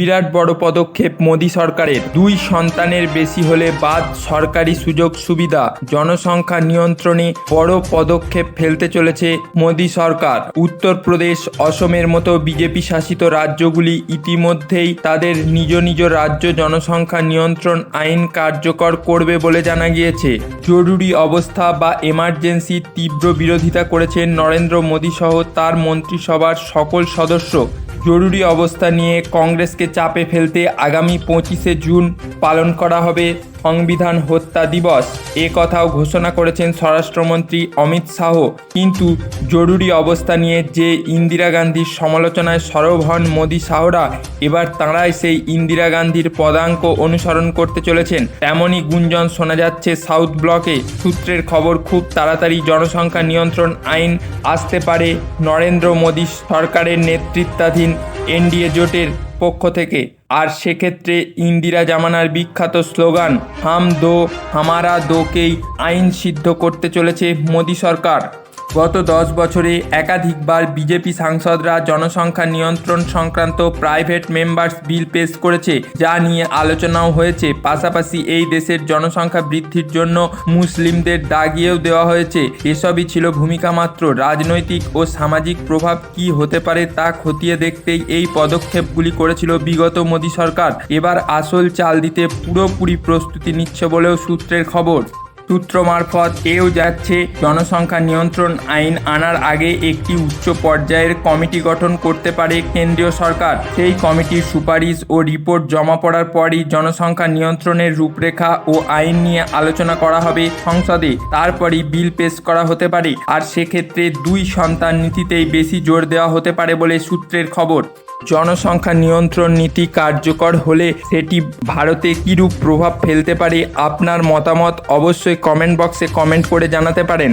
বিরাট বড় পদক্ষেপ মোদী সরকারের। দুই সন্তানের বেশি হলে বাদ সরকারি সুযোগ সুবিধা। জনসংখ্যা নিয়ন্ত্রণে বড় পদক্ষেপ ফেলতে চলেছে মোদী সরকার। উত্তরপ্রদেশ, অসমের মতো বিজেপি শাসিত রাজ্যগুলি ইতিমধ্যেই তাদের নিজ নিজ রাজ্য জনসংখ্যা নিয়ন্ত্রণ আইন কার্যকর করবে বলে জানা গিয়েছে। জরুরি অবস্থা বা এমার্জেন্সির তীব্র বিরোধিতা করেছেন নরেন্দ্র মোদী সহ তার মন্ত্রিসভার সকল সদস্য। জরুরি অবস্থা নিয়ে কংগ্রেসকে চাপে ফেলতে আগামী পঁচিশে জুন পালন করা হবে। সংবিধান হত্যা দিবস। এ কথাও ঘোষণা করেছেন স্বরাষ্ট্রমন্ত্রী অমিত শাহ। কিন্তু জরুরি অবস্থা নিয়ে যে ইন্দিরা গান্ধীর সমালোচনায় সরব হন মোদী শাহরা এবার তাঁরাই সেই ইন্দিরা গান্ধীর পদাঙ্ক অনুসরণ করতে চলেছেন। এমনই গুঞ্জন শোনা যাচ্ছে সাউথ ব্লকে। সূত্রের খবর, খুব তাড়াতাড়ি জনসংখ্যা নিয়ন্ত্রণ আইন আসতে পারে নরেন্দ্র মোদী সরকারের নেতৃত্বাধীন এনডিএ জোটের পক্ষ থেকে। আর সেক্ষেত্রে ইন্দিরা জামানার বিখ্যাত স্লোগান, হাম দো, হামারা দোকেই আইন সিদ্ধ করতে চলেছে মোদী সরকার। গত দশ বছরে একাধিকবার বিজেপি সাংসদরা জনসংখ্যা নিয়ন্ত্রণ সংক্রান্ত প্রাইভেট মেম্বার্স বিল পেশ করেছে, যা নিয়ে আলোচনাও হয়েছে। পাশাপাশি এই দেশের জনসংখ্যা বৃদ্ধির জন্য মুসলিমদের দাগিয়েও দেওয়া হয়েছে। এসবই ছিল ভূমিকা মাত্র। রাজনৈতিক ও সামাজিক প্রভাব কি হতে পারে তা খতিয়ে দেখতেই এই পদক্ষেপগুলি করেছিল বিগত মোদী সরকার। এবার আসল চাল দিতে পুরোপুরি প্রস্তুতি নিচ্ছে বলেও সূত্রের খবর। সূত্র মারফত এও যাচ্ছে, জনসংখ্যা নিয়ন্ত্রণ আইন আনার আগে একটি উচ্চ পর্যায়ের কমিটি গঠন করতে পারে কেন্দ্রীয় সরকার। সেই কমিটির সুপারিশ ও রিপোর্ট জমা পড়ার পরই জনসংখ্যা নিয়ন্ত্রণের রূপরেখা ও আইন নিয়ে আলোচনা করা হবে সংসদে। তারপরই বিল পেশ করা হতে পারে। আর সেক্ষেত্রে দুই সন্তান নীতিতেই বেশি জোর দেওয়া হতে পারে বলে সূত্রের খবর। জনসংখ্যা নিয়ন্ত্রণ নীতি কার্যকর হলে সেটি ভারতে কীরূপ প্রভাব ফেলতে পারে আপনার মতামত অবশ্যই কমেন্ট বক্সে কমেন্ট করে জানাতে পারেন।